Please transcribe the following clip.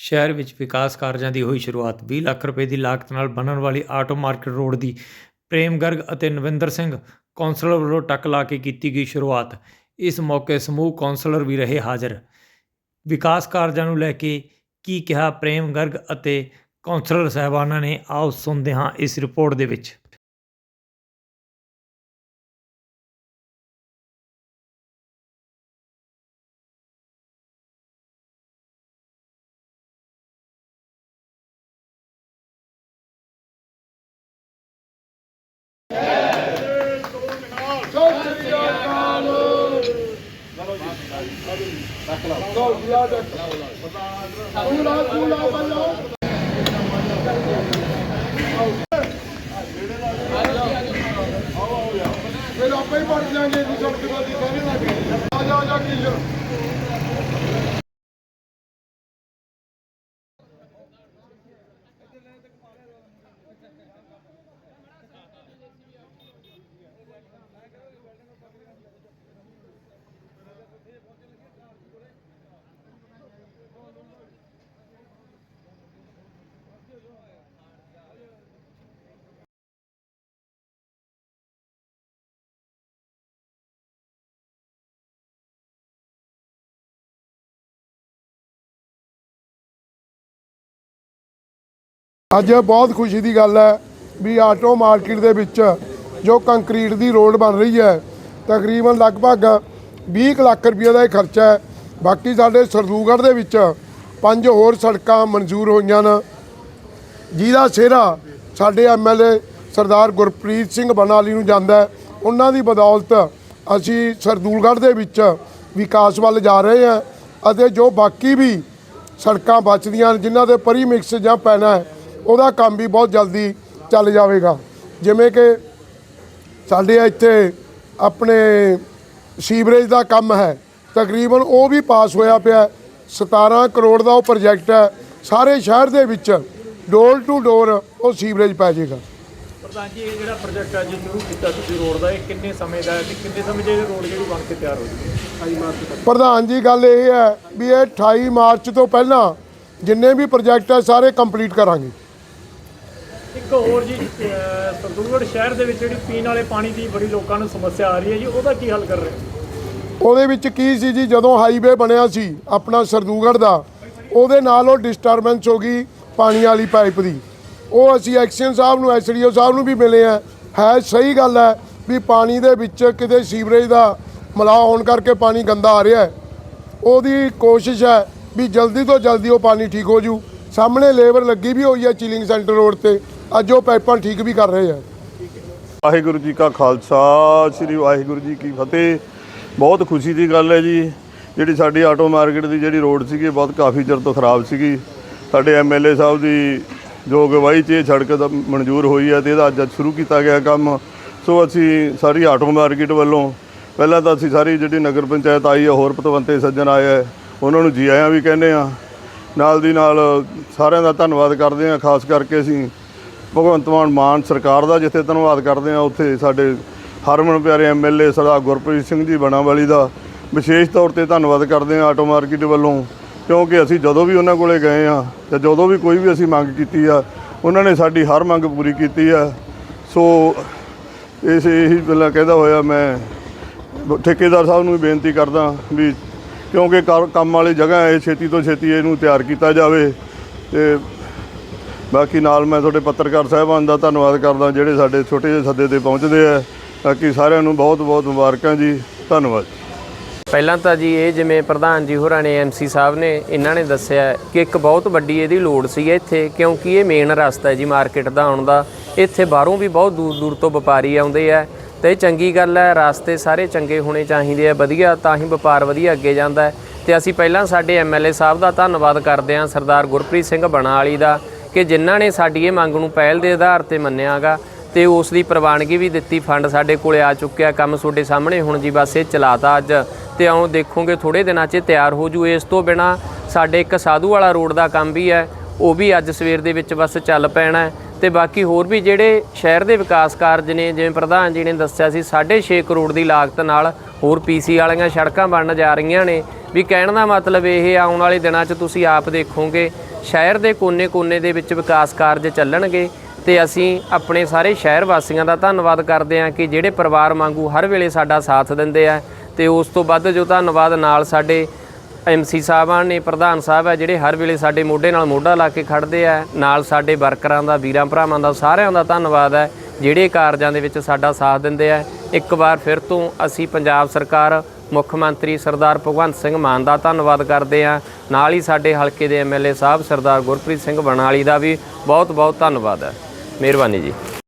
ਸ਼ਹਿਰ ਵਿੱਚ ਵਿਕਾਸ ਕਾਰਜਾਂ ਦੀ ਹੋਈ ਸ਼ੁਰੂਆਤ 20 ਲੱਖ ਰੁਪਏ ਦੀ ਲਾਗਤ ਨਾਲ ਬਣਨ ਵਾਲੀ ਆਟੋ ਮਾਰਕੀਟ ਰੋਡ ਦੀ ਪ੍ਰੇਮ ਗਰਗ ਅਤੇ ਨਵਿੰਦਰ ਸਿੰਘ ਕੌਂਸਲਰ ਵੱਲੋਂ ਟੱਕ ਲਾ ਕੇ ਕੀਤੀ ਗਈ ਸ਼ੁਰੂਆਤ। ਇਸ ਮੌਕੇ ਸਮੂਹ ਕੌਂਸਲਰ ਵੀ ਰਹੇ ਹਾਜ਼ਰ। ਵਿਕਾਸ ਕਾਰਜਾਂ ਨੂੰ ਲੈ ਕੇ ਕੀ ਕਿਹਾ ਪ੍ਰੇਮ ਗਰਗ ਅਤੇ ਕੌਂਸਲਰ ਸਾਹਿਬਾਨਾਂ ਨੇ, ਆਓ ਸੁਣਦੇ ਹਾਂ ਇਸ ਰਿਪੋਰਟ ਦੇ ਵਿੱਚ। ਫਿਰ ਆਪੇ ਹੀ ਬਣ ਜਾਣਗੇ ਜੀ ਸੜਕ ਦਾ ਦੀ ਸਾਰੇ ਲੱਗੇ ਆ ਜਾ ਆ ਜਾ ਕਲੀਅਰ ਅੱਜ ਬਹੁਤ ਖੁਸ਼ੀ ਦੀ ਗੱਲ ਹੈ ਵੀ ਆਟੋ ਮਾਰਕੀਟ ਦੇ ਵਿੱਚ ਜੋ ਕੰਕਰੀਟ ਦੀ ਰੋਡ ਬਣ ਰਹੀ ਹੈ, ਤਕਰੀਬਨ ਲਗਭਗ 20 ਕੁ ਲੱਖ ਰੁਪਏ ਦਾ ਇਹ ਖਰਚਾ ਹੈ। ਬਾਕੀ ਸਾਡੇ ਸਰਦੂਗੜ੍ਹ ਦੇ ਵਿੱਚ ਪੰਜ ਹੋਰ ਸੜਕਾਂ ਮਨਜ਼ੂਰ ਹੋਈਆਂ ਨੇ। ਜਿਹਦਾ ਸਿਹਰਾ ਸਾਡੇ ਐਮਐਲਏ ਸਰਦਾਰ ਗੁਰਪ੍ਰੀਤ ਸਿੰਘ ਬਨਾਲੀ ਨੂੰ ਜਾਂਦਾ ਉਹਨਾਂ ਦੀ ਬਦੌਲਤ ਅਸੀਂ ਸਰਦੂਲਗੜ੍ਹ ਦੇ ਵਿੱਚ ਵਿਕਾਸ ਵੱਲ ਜਾ ਰਹੇ ਹਾਂ ਅਤੇ ਜੋ ਬਾਕੀ ਵੀ ਸੜਕਾਂ ਬਚਦੀਆਂ ਨੇ, ਜਿਨ੍ਹਾਂ ਦੇ ਪਰੀ ਮਿਕਸ ਜਾਂ ਪੈਣਾ ਹੈ ਉਹਦਾ ਕੰਮ ਵੀ ਬਹੁਤ ਜਲਦੀ ਚੱਲ ਜਾਵੇਗਾ। ਜਿਵੇਂ ਕਿ ਸਾਡੇ ਇੱਥੇ ਆਪਣੇ ਸੀਵਰੇਜ ਦਾ ਕੰਮ ਹੈ। ਤਕਰੀਬਨ ਉਹ ਵੀ ਪਾਸ ਹੋਇਆ ਪਿਆ। ਹੈ। 17 ਕਰੋੜ ਦਾ ਉਹ ਪ੍ਰੋਜੈਕਟ ਹੈ। ਸਾਰੇ ਸ਼ਹਿਰ ਦੇ ਵਿੱਚ ਡੋਰ ਟੂ ਡੋਰ ਉਹ ਸੀਵਰੇਜ ਪੈ ਜਾਏਗਾ। ਪ੍ਰਧਾਨ ਜੀ ਇਹ ਜਿਹੜਾ ਪ੍ਰੋਜੈਕਟ ਅੱਜ ਸ਼ੁਰੂ ਕੀਤਾ ਤੁਸੀਂ ਰੋਡ ਦਾ ਇਹ ਕਿੰਨੇ ਸਮੇਂ ਦਾ ਹੈ ਤੇ ਕਿੰਨੇ ਸਮੇਂ 'ਚ ਇਹ ਰੋਡ ਜਿਹੜੀ ਬਣ ਕੇ ਤਿਆਰ ਹੋ ਜੂਗੀ 28 ਮਾਰਚ ਤੱਕ। ਪ੍ਰਧਾਨ ਜੀ ਗੱਲ ਇਹ ਹੈ ਵੀ ਇਹ 28 ਮਾਰਚ ਤੋਂ ਪਹਿਲਾਂ ਜਿੰਨੇ ਵੀ ਪ੍ਰੋਜੈਕਟ ਹੈ ਸਾਰੇ ਕੰਪਲੀਟ ਕਰਾਂਗੇ। ਇੱਕ ਹੋਰ ਜੀ ਅਹ, ਸ਼ਹਿਰ ਦੇ ਵਿੱਚ ਜਿਹੜੀ ਪੀਣ ਵਾਲੇ ਪਾਣੀ ਦੀ ਬੜੀ ਲੋਕਾਂ ਨੂੰ ਸਮੱਸਿਆ ਆ ਰਹੀ ਹੈ ਜੀ ਉਹਦਾ ਕੀ ਹੱਲ ਕਰ ਰਹੇ ਹੋ? ਉਹਦੇ ਵਿੱਚ ਕੀ ਸੀ ਜੀ ਜਦੋਂ ਹਾਈਵੇ ਬਣਿਆ ਸੀ ਆਪਣਾ ਸਰਦੂਗੜ੍ਹ ਦਾ ਉਹਦੇ ਨਾਲ ਉਹ ਡਿਸਟਰਬੈਂਸ ਹੋ ਗਈ ਪਾਣੀ ਵਾਲੀ ਪਾਈਪ ਦੀ। ਉਹ ਅਸੀਂ ਐਕਸ਼ਨ ਸਾਹਿਬ ਨੂੰ ਐਸਡੀਓ ਸਾਹਿਬ ਨੂੰ ਵੀ ਮਿਲੇ ਆ। ਹੈ ਸਹੀ ਗੱਲ ਹੈ ਵੀ ਪਾਣੀ ਦੇ ਵਿੱਚ ਕਿਤੇ ਸੀਵਰੇਜ ਦਾ ਮਿਲਾਅ ਹੋਣ ਕਰਕੇ ਪਾਣੀ ਗੰਦਾ ਆ ਰਿਹਾ ਹੈ। ਉਹਦੀ ਕੋਸ਼ਿਸ਼ ਹੈ ਵੀ ਜਲਦੀ ਤੋਂ ਜਲਦੀ ਉਹ ਪਾਣੀ ਠੀਕ ਹੋ ਜੂ। ਸਾਹਮਣੇ ਲੇਬਰ ਲੱਗੀ ਵੀ ਹੋਈ ਹੈ ਚਿਲਿੰਗ ਸੈਂਟਰ ਰੋਡ ਤੇ। ਅੱਜ ਉਹ ਪਾਈਪਾਂ ਠੀਕ ਵੀ ਕਰ ਰਹੇ ਆ। ਵਾਹਿਗੁਰੂ ਜੀ ਕਾ ਖਾਲਸਾ, ਸ੍ਰੀ ਵਾਹਿਗੁਰੂ ਜੀ ਕੀ ਫਤਿਹ। ਬਹੁਤ ਖੁਸ਼ੀ ਦੀ ਗੱਲ ਹੈ ਜੀ, ਜਿਹੜੀ ਸਾਡੀ ਆਟੋ ਮਾਰਕੀਟ ਦੀ ਜਿਹੜੀ ਰੋਡ ਸੀਗੀ, ਬਹੁਤ ਕਾਫੀ ਚਿਰ ਤੋਂ ਖਰਾਬ ਸੀਗੀ। ਸਾਡੇ ਐਮਐਲਏ ਸਾਹਿਬ ਦੀ ਜੋ ਅਗਵਾਈ 'ਚ ਇਹ ਸੜਕ ਦਾ ਮਨਜ਼ੂਰ ਹੋਈ ਹੈ ਤੇ ਇਹਦਾ ਅੱਜ ਸ਼ੁਰੂ ਕੀਤਾ ਗਿਆ ਕੰਮ। ਸੋ ਅਸੀਂ ਸਾਰੀ ਆਟੋ ਮਾਰਕੀਟ ਵੱਲੋਂ, ਪਹਿਲਾਂ ਤਾਂ ਅਸੀਂ ਸਾਰੀ ਜਿਹੜੀ ਨਗਰ ਪੰਚਾਇਤ ਆਈ ਹੈ, ਹੋਰ ਪਤਵੰਤੇ ਸੱਜਣ ਆਏ ਹੈ, ਉਹਨਾਂ ਨੂੰ ਜੀ ਆਇਆਂ ਵੀ ਕਹਿੰਦੇ ਆ ਨਾਲ ਦੀ ਨਾਲ ਸਾਰਿਆਂ ਦਾ ਧੰਨਵਾਦ ਕਰਦੇ ਆ ਖਾਸ ਕਰਕੇ ਅਸੀਂ ਭਗਵੰਤ ਮਾਨ ਮਾਨ ਸਰਕਾਰ ਦਾ, ਜਿੱਥੇ ਧੰਨਵਾਦ ਕਰਦੇ ਆ ਉੱਥੇ ਸਾਡੇ ਹਰਮਨ ਪਿਆਰੇ ਐਮਐਲਏ ਸਰਦਾਰ ਗੁਰਪ੍ਰੀਤ ਸਿੰਘ ਜੀ ਬਣਾਵਾਲੀ ਦਾ। ਵਿਸ਼ੇਸ਼ ਤੌਰ ਤੇ ਧੰਨਵਾਦ ਕਰਦੇ ਆ ਆਟੋ ਮਾਰਕੀਟ ਵੱਲੋਂ, ਕਿਉਂਕਿ ਅਸੀਂ ਜਦੋਂ ਵੀ ਉਹਨਾਂ ਕੋਲੇ ਗਏ ਆ ਤੇ ਜਦੋਂ ਵੀ ਕੋਈ ਵੀ ਅਸੀਂ ਮੰਗ ਕੀਤੀ ਆ, ਉਹਨਾਂ ਨੇ ਸਾਡੀ ਹਰ ਮੰਗ ਪੂਰੀ ਕੀਤੀ ਆ। ਸੋ, ਇਸ, ਇਹੀ ਪਹਿਲਾਂ ਕਹਿੰਦਾ ਹੋਇਆ ਮੈਂ, ਠੇਕੇਦਾਰ ਸਾਹਿਬ ਨੂੰ ਵੀ ਬੇਨਤੀ ਕਰਦਾ ਵੀ, ਕਿਉਂਕਿ ਕਰ- ਕੰਮ ਵਾਲੀ ਜਗ੍ਹਾ ਹੈ, ਛੇਤੀ ਤੋਂ ਛੇਤੀ ਇਹਨੂੰ ਤਿਆਰ ਕੀਤਾ ਜਾਵੇ, ਤੇ ਬਾਕੀ ਨਾਲ ਮੈਂ ਤੁਹਾਡੇ ਪੱਤਰਕਾਰ ਸਾਹਿਬਾਨ ਦਾ ਧੰਨਵਾਦ ਕਰਦਾ, ਜਿਹੜੇ ਸਾਡੇ ਛੋਟੇ ਜਿਹੇ ਸੱਦੇ ਤੇ ਪਹੁੰਚਦੇ ਆ। ਬਾਕੀ ਸਾਰਿਆਂ ਨੂੰ ਬਹੁਤ ਬਹੁਤ ਮੁਬਾਰਕਾਂ ਜੀ। ਧੰਨਵਾਦ। ਪਹਿਲਾਂ ਤਾਂ ਜੀ ਇਹ ਜਿਵੇਂ ਪ੍ਰਧਾਨ ਜੀ ਹੋਰਾਂ ਨੇ ਐਮਸੀ ਸਾਹਿਬ ਨੇ, ਇਹਨਾਂ ਨੇ ਦੱਸਿਆ ਕਿ ਇੱਕ ਬਹੁਤ ਵੱਡੀ ਇਹਦੀ ਲੋੜ ਸੀ ਇੱਥੇ, ਕਿਉਂਕਿ ਇਹ ਮੇਨ ਰਸਤਾ ਹੈ ਜੀ ਮਾਰਕੀਟ ਦਾ ਆਉਣ ਦਾ। ਇੱਥੇ ਬਾਹਰੋਂ ਵੀ ਬਹੁਤ ਦੂਰ ਦੂਰ ਤੋਂ ਵਪਾਰੀ ਆਉਂਦੇ ਆ। ਤੇ ਇਹ ਚੰਗੀ ਗੱਲ ਹੈ, ਰਸਤੇ ਸਾਰੇ ਚੰਗੇ ਹੋਣੇ ਚਾਹੀਦੇ ਆ, ਵਧੀਆ, ਤਾਂ ਹੀ ਵਪਾਰ ਵਧੀਆ ਅੱਗੇ ਜਾਂਦਾ ਹੈ। ਤੇ ਅਸੀਂ ਪਹਿਲਾਂ ਸਾਡੇ ਐਮਐਲਏ ਸਾਹਿਬ ਦਾ ਧੰਨਵਾਦ ਕਰਦੇ ਹਾਂ, ਸਰਦਾਰ ਗੁਰਪ੍ਰੀਤ ਸਿੰਘ ਬਣਾਲੀ ਦਾ। ਕਿ ਜਿਨ੍ਹਾਂ ਨੇ ਸਾਡੀ ਇਹ ਮੰਗ ਨੂੰ ਪਹਿਲ ਦੇ ਆਧਾਰ ਤੇ ਮੰਨਿਆਗਾ ਤੇ ਉਸ ਦੀ ਪ੍ਰਵਾਨਗੀ ਵੀ ਦਿੱਤੀ, ਫੰਡ ਸਾਡੇ ਕੋਲੇ ਆ ਚੁੱਕਿਆ, ਕੰਮ ਤੁਹਾਡੇ ਸਾਹਮਣੇ ਹੁਣ ਜੀ ਬਸ ਇਹ ਚਲਾਤਾ ਅੱਜ ਤੇ ਆਉਂ ਦੇਖੋਗੇ ਥੋੜੇ ਦਿਨਾਂ 'ਚ ਇਹ ਤਿਆਰ ਹੋ ਜੂ। ਇਸ ਤੋਂ ਬਿਨਾ ਸਾਡੇ ਇੱਕ ਸਾਧੂ ਵਾਲਾ ਰੋਡ ਦਾ ਕੰਮ ਵੀ ਹੈ, ਉਹ ਵੀ ਅੱਜ ਸਵੇਰ ਦੇ ਵਿੱਚ ਬਸ ਚੱਲ ਪੈਣਾ ਹੈ ਤੇ ਬਾਕੀ ਹੋਰ ਵੀ ਜਿਹੜੇ ਸ਼ਹਿਰ ਦੇ ਵਿਕਾਸ ਕਾਰਜ ਨੇ, ਜਿਵੇਂ ਪ੍ਰਧਾਨ ਜੀ ਨੇ ਦੱਸਿਆ ਸੀ 6.5 ਕਰੋੜ ਦੀ ਲਾਗਤ ਨਾਲ ਹੋਰ ਪੀਸੀ ਵਾਲੀਆਂ ਸੜਕਾਂ ਬਣਨ ਜਾ ਰਹੀਆਂ ਨੇ। ਵੀ ਕਹਿਣ ਦਾ ਮਤਲਬ ਇਹ ਆਉਣ ਵਾਲੇ ਦਿਨਾਂ 'ਚ ਤੁਸੀਂ ਆਪ ਦੇਖੋਗੇ ਸ਼ਹਿਰ ਦੇ ਕੋਨੇ-ਕੋਨੇ ਦੇ ਵਿੱਚ ਵਿਕਾਸ ਕਾਰਜ ਚੱਲਣਗੇ ਤੇ ਅਸੀਂ ਆਪਣੇ ਸਾਰੇ ਸ਼ਹਿਰ ਵਾਸੀਆਂ ਦਾ ਧੰਨਵਾਦ ਕਰਦੇ ਹਾਂ ਕਿ ਜਿਹੜੇ ਪਰਿਵਾਰ ਵਾਂਗੂ ਹਰ ਵੇਲੇ ਸਾਡਾ ਸਾਥ ਦਿੰਦੇ ਆ ਤੇ ਉਸ ਤੋਂ ਵੱਧ ਜੋ ਧੰਨਵਾਦ ਨਾਲ ਸਾਡੇ ਐਮਸੀ ਸਾਹਿਬਾਨ ਨੇ, ਪ੍ਰਧਾਨ ਸਾਹਿਬ ਹੈ ਜਿਹੜੇ ਹਰ ਵੇਲੇ ਸਾਡੇ ਮੋਢੇ ਨਾਲ ਮੋਢਾ ਲਾ ਕੇ ਖੜਦੇ ਆ, ਨਾਲ ਸਾਡੇ ਵਰਕਰਾਂ ਦਾ, ਵੀਰਾਂ ਭਰਾਵਾਂ ਦਾ, ਸਾਰਿਆਂ ਦਾ ਧੰਨਵਾਦ ਹੈ। ਜਿਹੜੇ ਕਾਰਜਾਂ ਦੇ ਵਿੱਚ ਸਾਡਾ ਸਾਥ ਦਿੰਦੇ ਆ। ਇੱਕ ਵਾਰ ਫਿਰ ਤੋਂ ਅਸੀਂ ਪੰਜਾਬ ਸਰਕਾਰ, ਮੁੱਖ ਮੰਤਰੀ ਸਰਦਾਰ ਭਗਵੰਤ ਸਿੰਘ ਮਾਨ ਦਾ ਧੰਨਵਾਦ ਕਰਦੇ ਆ। ਨਾਲ ਹੀ ਸਾਡੇ ਹਲਕੇ ਦੇ ਐਮਐਲਏ ਸਾਹਿਬ ਸਰਦਾਰ ਗੁਰਪ੍ਰੀਤ ਸਿੰਘ ਬਣਾਲੀ ਦਾ ਵੀ ਬਹੁਤ ਬਹੁਤ ਧੰਨਵਾਦ ਹੈ। ਮਿਹਰਬਾਨੀ ਜੀ।